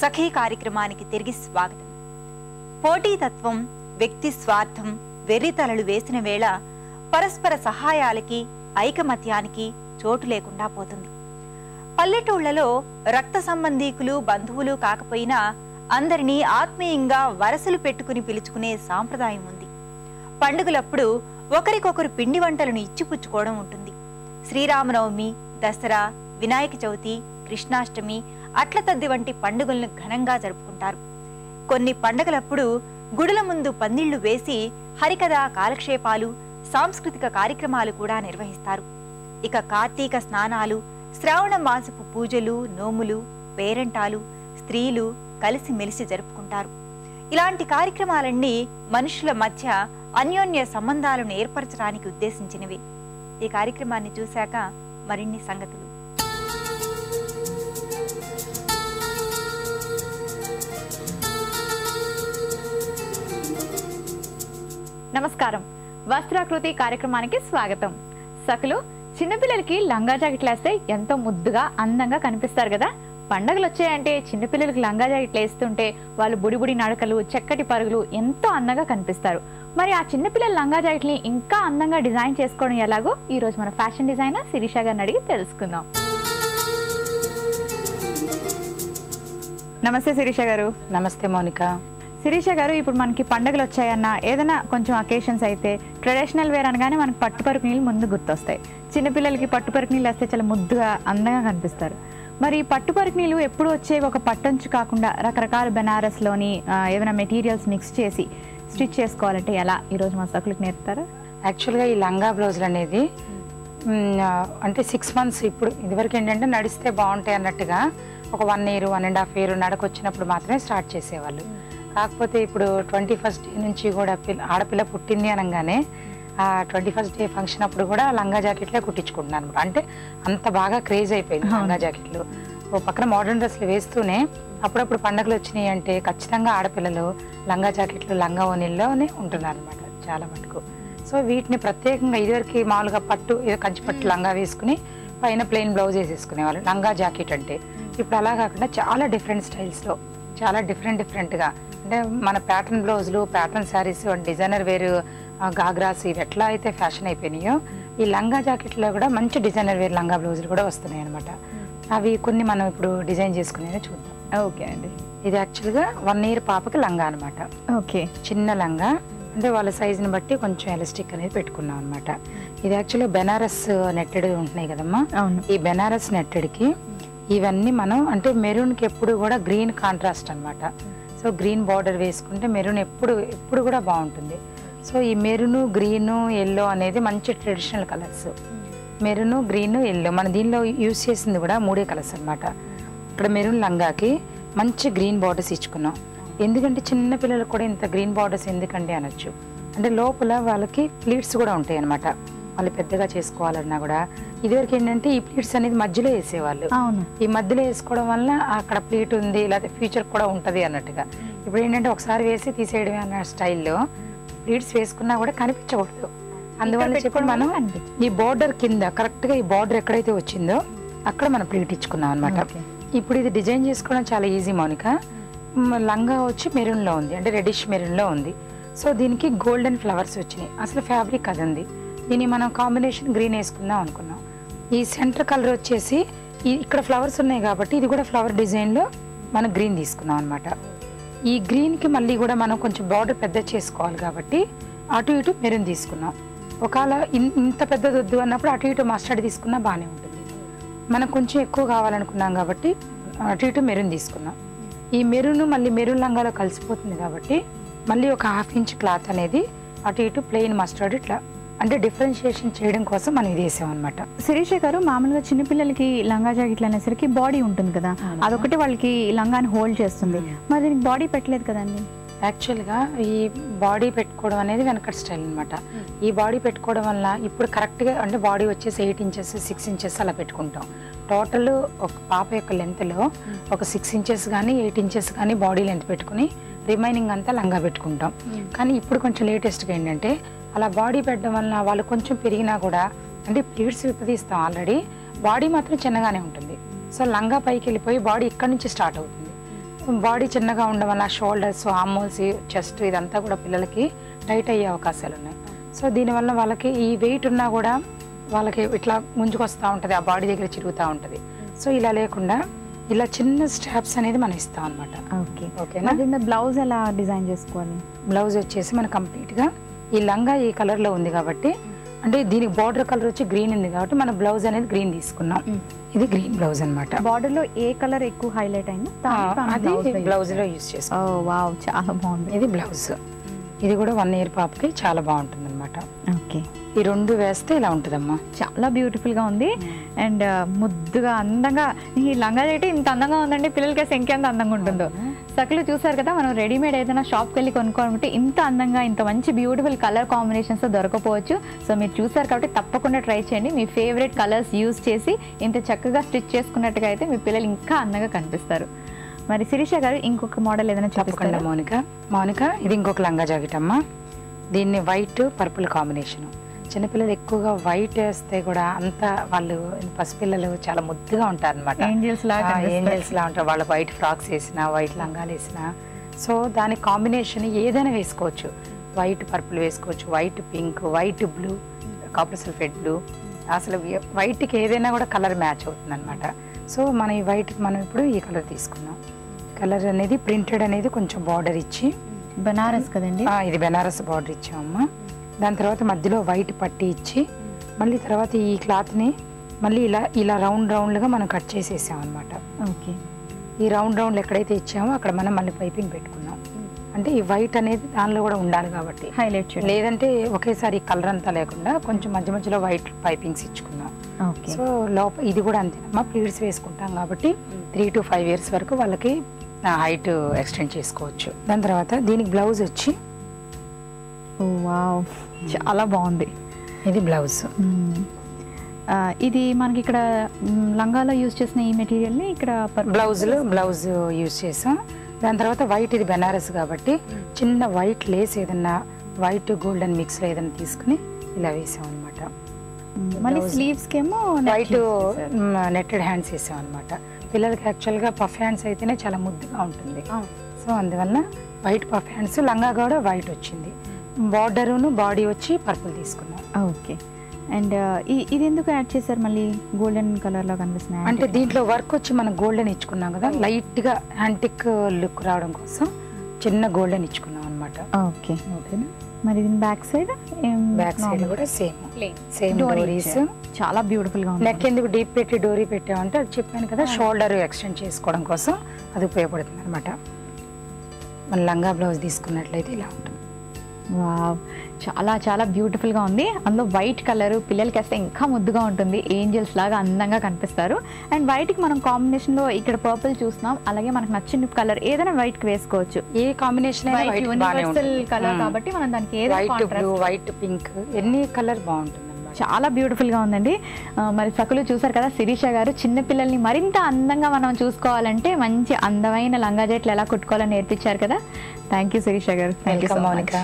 సఖీ కార్యక్రమానికి తిరిగి స్వాగతం. పోటీతత్వం వ్యక్తి స్వార్థం వెర్రితలలు వేసిన వేళ పరస్పర సహాయాలకి ఐకమత్యానికి చోటు లేకుండా పోతుంది. పల్లెటూళ్ళలో రక్త సంబంధీకులు బంధువులు కాకపోయినా అందరినీ ఆత్మీయంగా వరసలు పెట్టుకుని పిలుచుకునే సాంప్రదాయం ఉంది. పండుగలప్పుడు ఒకరికొకరు పిండి వంటలను ఇచ్చిపుచ్చుకోవడం ఉంటుంది. శ్రీరామనవమి దసరా వినాయక చవితి కృష్ణాష్టమి అట్ల తద్ది వంటి పండుగలను ఘనంగా జరుపుకుంటారు. కొన్ని పండగలప్పుడు గుడుల ముందు పందిళ్ళు వేసి హరికథ కాలక్షేపాలు సాంస్కృతిక కార్యక్రమాలు కూడా నిర్వహిస్తారు. ఇక కార్తీక స్నానాలు శ్రావణ మాసపు పూజలు నోములు పేరంటాలు స్త్రీలు కలిసి మెలిసి జరుపుకుంటారు. ఇలాంటి కార్యక్రమాలన్నీ మనుషుల మధ్య అన్యోన్య సంబంధాలను ఏర్పరచడానికి ఉద్దేశించినవి. ఈ కార్యక్రమాన్ని చూశాక మరిన్ని సంగతులు. నమస్కారం. వస్త్రాకృతి కార్యక్రమానికి స్వాగతం. సకులు చిన్నపిల్లలకి లంగా జాకెట్లు వేస్తే ఎంతో ముద్దుగా అందంగా కనిపిస్తారు కదా? పండగలు వచ్చాయంటే చిన్నపిల్లలకి లంగా జాకెట్లు వేస్తుంటే వాళ్ళు బుడిబుడి నడకలు చక్కటి పరుగులు ఎంతో అందంగా కనిపిస్తారు. మరి ఆ చిన్నపిల్లల లంగా జాకెట్ని ఇంకా అందంగా డిజైన్ చేసుకోవడం ఎలాగో ఈ రోజు మన ఫ్యాషన్ డిజైనర్ శిరీష గారిని అడిగి తెలుసుకుందాం. నమస్తే శిరీష గారు. నమస్తే మౌనిక. శిరీష గారు ఇప్పుడు మనకి పండుగలు వచ్చాయన్న ఏదైనా కొంచెం అకేషన్స్ అయితే ట్రెడిషనల్ వేర్ అనగానే మనకి పట్టుపరుకు నీళ్ళు ముందు గుర్తొస్తాయి. చిన్నపిల్లలకి పట్టుపరుకు నీళ్ళు వస్తే చాలా ముద్దుగా అందంగా కనిపిస్తారు. మరి ఈ పట్టుపరుకు నీళ్ళు ఎప్పుడు వచ్చేవి ఒక పట్టంచు కాకుండా రకరకాల బెనారస్లోని ఏదైనా మెటీరియల్స్ మిక్స్ చేసి స్టిచ్ చేసుకోవాలంటే ఎలా? ఈరోజు మా సకులకు నేర్పుతారు? యాక్చువల్గా ఈ లంగా బ్లౌజులు అనేది అంటే సిక్స్ మంత్స్ ఇప్పుడు ఇదివరకు ఏంటంటే నడిస్తే బాగుంటాయి అన్నట్టుగా ఒక one year one and half year నడకొచ్చినప్పుడు మాత్రమే స్టార్ట్ చేసేవాళ్ళు. కాకపోతే ఇప్పుడు ట్వంటీ ఫస్ట్ డే నుంచి కూడా పిల్ల ఆడపిల్ల పుట్టింది అనగానే ఆ ట్వంటీ ఫస్ట్ డే ఫంక్షన్ అప్పుడు కూడా లంగా జాకెట్లే కుట్టించుకుంటున్నాను. అనమాట అంటే అంత బాగా క్రేజ్ అయిపోయింది లంగా జాకెట్లు. ఓ పక్కన మోడర్న్ డ్రెస్లు వేస్తూనే అప్పుడప్పుడు పండుగలు వచ్చినాయి అంటే ఖచ్చితంగా ఆడపిల్లలు లంగా జాకెట్లు లంగా ఓనిల్లోనే ఉంటున్నారు అనమాట చాలా మటుకు. సో వీటిని ప్రత్యేకంగా ఇదివరకు మామూలుగా పట్టు ఏదో కంచి పట్టు లంగా వేసుకుని పైన ప్లెయిన్ బ్లౌజ్ వేసేసుకునేవాళ్ళు. లంగా జాకెట్ అంటే ఇప్పుడు అలా కాకుండా చాలా డిఫరెంట్ స్టైల్స్లో చాలా డిఫరెంట్ డిఫరెంట్గా అంటే మన ప్యాటర్న్ బ్లౌజులు ప్యాటర్న్ శారీస్ డిజైనర్ వేరు గాగ్రాస్ ఇవి ఎట్లా అయితే ఫ్యాషన్ అయిపోయినాయో ఈ లంగా జాకెట్లో కూడా మంచి డిజైనర్ వేర్ లంగా బ్లౌజులు కూడా వస్తున్నాయి అనమాట అవి కొన్ని మనం ఇప్పుడు డిజైన్ చేసుకునేది చూద్దాం. ఓకే అండి. ఇది యాక్చువల్గా వన్ ఇయర్ పాపకి లంగా అనమాట ఓకే. చిన్న లంగా అంటే వాళ్ళ సైజుని బట్టి కొంచెం ఎలాస్టిక్ అనేది పెట్టుకున్నాం అనమాట ఇది యాక్చువల్గా బెనారస్ నెట్టెడ్ ఉంటున్నాయి కదమ్మా. అవును. ఈ బెనారస్ నెట్టెడ్కి ఇవన్నీ మనం అంటే మెరూన్కి ఎప్పుడు కూడా గ్రీన్ కాంట్రాస్ట్ అన్నమాట. సో గ్రీన్ బార్డర్ వేసుకుంటే మెరూన్ ఎప్పుడు ఎప్పుడు కూడా బాగుంటుంది. సో ఈ మెరును గ్రీను ఎల్లో అనేది మంచి traditional colours. Maroon green yellow. మన దీనిలో యూస్ చేసింది కూడా మూడే కలర్స్ అనమాట ఇక్కడ మెరూన్ లంగాకి మంచి గ్రీన్ బార్డర్స్ ఇచ్చుకున్నాం. ఎందుకంటే చిన్న పిల్లలకు కూడా ఇంత గ్రీన్ బార్డర్స్ ఎందుకండి అనొచ్చు. అంటే లోపల వాళ్ళకి ప్లీట్స్ కూడా ఉంటాయి అనమాట వాళ్ళు పెద్దగా చేసుకోవాలన్నా కూడా ఇదివరకు ఏంటంటే ఈ ప్లీట్స్ అనేది మధ్యలో వేసేవాళ్ళు. అవును. ఈ మధ్యలో వేసుకోవడం వల్ల అక్కడ ప్లీట్ ఉంది లేకపోతే ఫ్యూచర్ కూడా ఉంటుంది అన్నట్టుగా. ఇప్పుడు ఏంటంటే ఒకసారి వేసి తీసేయడమే అన్న స్టైల్లో ప్లీట్స్ వేసుకున్నా కూడా కనిపించకూడదు. అందువల్ల చెప్పి మనం. ఈ బార్డర్ కింద కరెక్ట్గా ఈ బార్డర్ ఎక్కడైతే వచ్చిందో అక్కడ మనం ప్లీట్ ఇచ్చుకున్నాం అనమాట. ఇప్పుడు ఇది డిజైన్ చేసుకోవడం చాలా ఈజీ మౌనిక. లంగా వచ్చి మెరూన్లో ఉంది అంటే రెడిష్ మెరూన్లో ఉంది. సో దీనికి గోల్డెన్ ఫ్లవర్స్ వచ్చినాయి. అసలు ఫ్యాబ్రిక్ అది ఉంది దీన్ని మనం కాంబినేషన్ గ్రీన్ వేసుకుందాం అనుకున్నాం. ఈ సెంటర్ కలర్ వచ్చేసి ఇక్కడ ఫ్లవర్స్ ఉన్నాయి కాబట్టి ఇది కూడా ఫ్లవర్ డిజైన్లో మనం గ్రీన్ తీసుకున్నాం అనమాట ఈ గ్రీన్కి మళ్ళీ కూడా మనం కొంచెం బార్డర్ పెద్ద చేసుకోవాలి కాబట్టి అటు ఇటు మెరూన్ తీసుకున్నాం. ఒకవేళ ఇన్- ఇంత పెద్దది వద్దు అన్నప్పుడు అటు ఇటు మస్టర్డ్ తీసుకున్నా బాగానే ఉంటుంది. మనం కొంచెం ఎక్కువ కావాలనుకున్నాం కాబట్టి అటు ఇటు మెరూన్ తీసుకున్నాం. ఈ మెరూన్ మళ్ళీ మెరూన్ లంగాలో కలిసిపోతుంది కాబట్టి మళ్ళీ ఒక హాఫ్ ఇంచ్ క్లాత్ అనేది అటు ఇటు ప్లెయిన్ మస్టర్డ్ ఇట్లా అంటే డిఫరెన్షియేషన్ చేయడం కోసం మనం ఇది వేసాం అనమాట శిరీష గారు మామూలుగా చిన్నపిల్లలకి లంగా జాకెట్లు అనేసరికి బాడీ ఉంటుంది కదా. అదొకటి వాళ్ళకి లంగాని హోల్డ్ చేస్తుంది. మరి దీనికి బాడీ పెట్టలేదు కదండి? యాక్చువల్గా ఈ బాడీ పెట్టుకోవడం అనేది వెనకటి స్టైల్ అనమాట ఈ బాడీ పెట్టుకోవడం వల్ల ఇప్పుడు కరెక్ట్గా అంటే బాడీ వచ్చేసి ఎయిట్ ఇంచెస్ సిక్స్ ఇంచెస్ అలా పెట్టుకుంటాం. టోటల్ ఒక పాప యొక్క లెంత్లో ఒక సిక్స్ ఇంచెస్ కానీ ఎయిట్ ఇంచెస్ కానీ బాడీ లెంత్ పెట్టుకుని రిమైనింగ్ అంతా లంగా పెట్టుకుంటాం. కానీ ఇప్పుడు కొంచెం లేటెస్ట్గా ఏంటంటే అలా బాడీ పెట్టడం వలన వాళ్ళు కొంచెం పెరిగినా కూడా అంటే ప్లీట్స్ విపదీస్తాం ఆల్రెడీ బాడీ మాత్రం చిన్నగానే ఉంటుంది. సో లంగా పైకి వెళ్ళిపోయి బాడీ ఇక్కడ నుంచి స్టార్ట్ అవుతుంది. బాడీ చిన్నగా ఉండడం వల్ల షోల్డర్స్ ఆర్మోల్స్ చెస్ట్ ఇదంతా కూడా పిల్లలకి టైట్ అయ్యే అవకాశాలు ఉన్నాయి. సో దీనివల్ల వాళ్ళకి ఈ వెయిట్ ఉన్నా కూడా వాళ్ళకి ఇట్లా ముంచుకొస్తూ ఉంటుంది ఆ బాడీ దగ్గర చిరుగుతూ ఉంటుంది. సో ఇలా లేకుండా ఇలా చిన్న స్ట్రాప్స్ అనేది మనం ఇస్తాం అనమాట ఓకే. దీని బ్లౌజ్ ఎలా డిజైన్ చేసుకోవాలి? బ్లౌజ్ వచ్చేసి మన కంప్లీట్గా ఈ లంగా ఈ కలర్లో ఉంది కాబట్టి అంటే దీనికి బార్డర్ కలర్ వచ్చి గ్రీన్ ఉంది కాబట్టి మన బ్లౌజ్ అనేది గ్రీన్ తీసుకున్నాం. ఇది గ్రీన్ బ్లౌజ్ అనమాట బార్డర్లో ఏ కలర్ ఎక్కువ హైలైట్ అయిందో అది బ్లౌజ్లో యూజ్ చేస్తాం ఓ వావ్ చాలా బాగుంది. ఇది బ్లౌజ్ ఇది కూడా వన్ ఇయర్ పాపకి చాలా బాగుంటుంది అనమాట ఓకే. ఈ రెండు వేస్తే ఇలా ఉంటుందమ్మా. చాలా బ్యూటిఫుల్గా ఉంది. అండ్ ముద్దుగా అందంగా ఈ లంగా జాకెట్ ఇంత అందంగా ఉందండి పిల్లలకి ఇంకెంత అందంగా ఉంటుందో. సకలు చూసారు కదా మనం రెడీమేడ్ ఏదైనా షాప్కి వెళ్ళి కొనుక్కోవాలంటే ఇంత అందంగా ఇంత మంచి బ్యూటిఫుల్ కలర్ కాంబినేషన్స్ దొరకపోవచ్చు. సో మీరు చూసారు కాబట్టి తప్పకుండా ట్రై చేయండి. మీ ఫేవరెట్ కలర్స్ యూజ్ చేసి ఇంత చక్కగా స్టిచ్ చేసుకున్నట్టుగా అయితే మీ పిల్లలు ఇంకా అందంగా కనిపిస్తారు. మరి శిరీష గారు ఇంకొక మోడల్ ఏదైనా చెప్పకుండా మౌనిక. మౌనిక ఇది ఇంకొక లంగా జాకెట్ అమ్మా. దీన్ని వైట్ పర్పుల్ కాంబినేషన్ చిన్నపిల్లలు ఎక్కువగా వైట్ వేస్తే కూడా అంత వాళ్ళు పసిపిల్లలు చాలా ముద్దుగా ఉంటారు అనమాట ఏంజల్స్ లాగా కనిపిస్తారు. ఏంజల్స్ లా ఉంటారు. వాళ్ళ వైట్ ఫ్రాక్స్ వేసిన వైట్ లంగాలు వేసిన. సో దాని కాంబినేషన్ ఏదైనా వేసుకోవచ్చు. వైట్ పర్పుల్ వేసుకోవచ్చు. White pink white blue copper sulphate blue. అసలు వైట్కి ఏదైనా కూడా కలర్ మ్యాచ్ అవుతుంది అనమాట సో మన ఈ వైట్ మనం ఇప్పుడు ఈ కలర్ తీసుకున్నాం కలర్ అనేది ప్రింటెడ్ అనేది కొంచెం బార్డర్ ఇచ్చి బనారస్ కదండి? ఇది బెనారస్ బార్డర్ ఇచ్చామమ్మా. దాని తర్వాత మధ్యలో వైట్ పట్టి ఇచ్చి మళ్ళీ తర్వాత ఈ క్లాత్ని మళ్ళీ ఇలా ఇలా రౌండ్ రౌండ్గా మనం కట్ చేసేసాం అనమాట ఓకే. ఈ రౌండ్ రౌండ్లు ఎక్కడైతే ఇచ్చామో అక్కడ మనం మళ్ళీ పైపింగ్ పెట్టుకున్నాం. అంటే ఈ వైట్ అనేది దానిలో కూడా ఉండాలి కాబట్టి. హైలైట్ లేదంటే ఒకేసారి కలర్ అంతా లేకుండా కొంచెం మధ్య మధ్యలో వైట్ పైపింగ్స్ ఇచ్చుకున్నాం. ఓకే. సో లోపల ఇది కూడా అంతేనమ్మా ప్లీడ్స్ వేసుకుంటాం కాబట్టి త్రీ టు ఫైవ్ ఇయర్స్ వరకు వాళ్ళకి హైట్ ఎక్స్టెండ్ చేసుకోవచ్చు. దాని తర్వాత దీనికి బ్లౌజ్ వచ్చి చాలా బాగుంది. ఇది బ్లౌజ్. ఇది మనకి ఇక్కడ లంగాలో యూజ్ చేసిన ఈ మెటీరియల్ని ఇక్కడ బ్లౌజ్లో బ్లౌజ్ యూజ్ చేసాం దాని తర్వాత వైట్ ఇది బెనారస్ కాబట్టి చిన్న వైట్ లేస్ ఏదన్నా వైట్ గోల్డెన్ మిక్స్లో ఏదైనా తీసుకుని ఇలా వేసాం అనమాట మళ్ళీ స్లీవ్స్ కేమో వైట్ నెట్టెడ్ హ్యాండ్స్ వేసాం అనమాట పిల్లలకి యాక్చువల్గా పఫ్ హ్యాండ్స్ అయితేనే చాలా ముద్దుగా ఉంటుంది. సో అందువల్ల వైట్ పఫ్ హ్యాండ్స్ లంగా కూడా వైట్ వచ్చింది. బార్డరును బాడీ వచ్చి పర్పుల్ తీసుకున్నాం. ఓకే. అండ్ ఇది ఎందుకు యాడ్ చేశారు మళ్ళీ? గోల్డెన్ కలర్లో కనిపిస్తున్నాయి అంటే దీంట్లో వర్క్ వచ్చి మనం గోల్డెన్ ఇచ్చుకున్నాం కదా లైట్గా యాంటిక్ లుక్ రావడం కోసం చిన్న గోల్డెన్ ఇచ్చుకున్నాం అనమాట ఓకే. ఓకేనా? మరి దీని బ్యాక్ సైడ్ బ్యాక్ సైడ్ కూడా సేమ్. సేమ్ డోరీస్. చాలా బ్యూటిఫుల్గా ఉంది. నెక్ ఎందుకు డీప్ పెట్టి డోరీ పెట్టామంటే అది చెప్పాను కదా షోల్డర్ ఎక్స్టెండ్ చేసుకోవడం కోసం అది ఉపయోగపడుతుంది అనమాట మన లంగా బ్లౌజ్ తీసుకున్నట్లయితే ఇలా ఉంటుంది. వావ్. చాలా చాలా బ్యూటిఫుల్గా ఉంది. అందులో వైట్ కలర్ పిల్లలకి వేస్తే ఇంకా ముద్దుగా ఉంటుంది. ఏంజల్స్ లాగా అందంగా కనిపిస్తారు. అండ్ వైట్కి మనం కాంబినేషన్లో ఇక్కడ పర్పుల్ చూస్తున్నాం. అలాగే మనకు నచ్చిన కలర్ ఏదైనా వైట్కి వేసుకోవచ్చు. ఏ కాంబినేషన్ యూనివర్సల్ కలర్ కాబట్టి మనం దానికి వైట్ బ్లూ వైట్ పింక్ ఎన్ని కలర్ బాగుంటుంది. చాలా బ్యూటిఫుల్గా ఉందండి మరి సకులు చూసారు కదా శిరీష గారు చిన్న పిల్లల్ని మరింత అందంగా మనం చూసుకోవాలంటే మంచి అందమైన లంగా జట్లు ఎలా కుట్టుకోవాలని నేర్పించారు కదా. థ్యాంక్ యూ శిరీష గారు. Thank you Mounika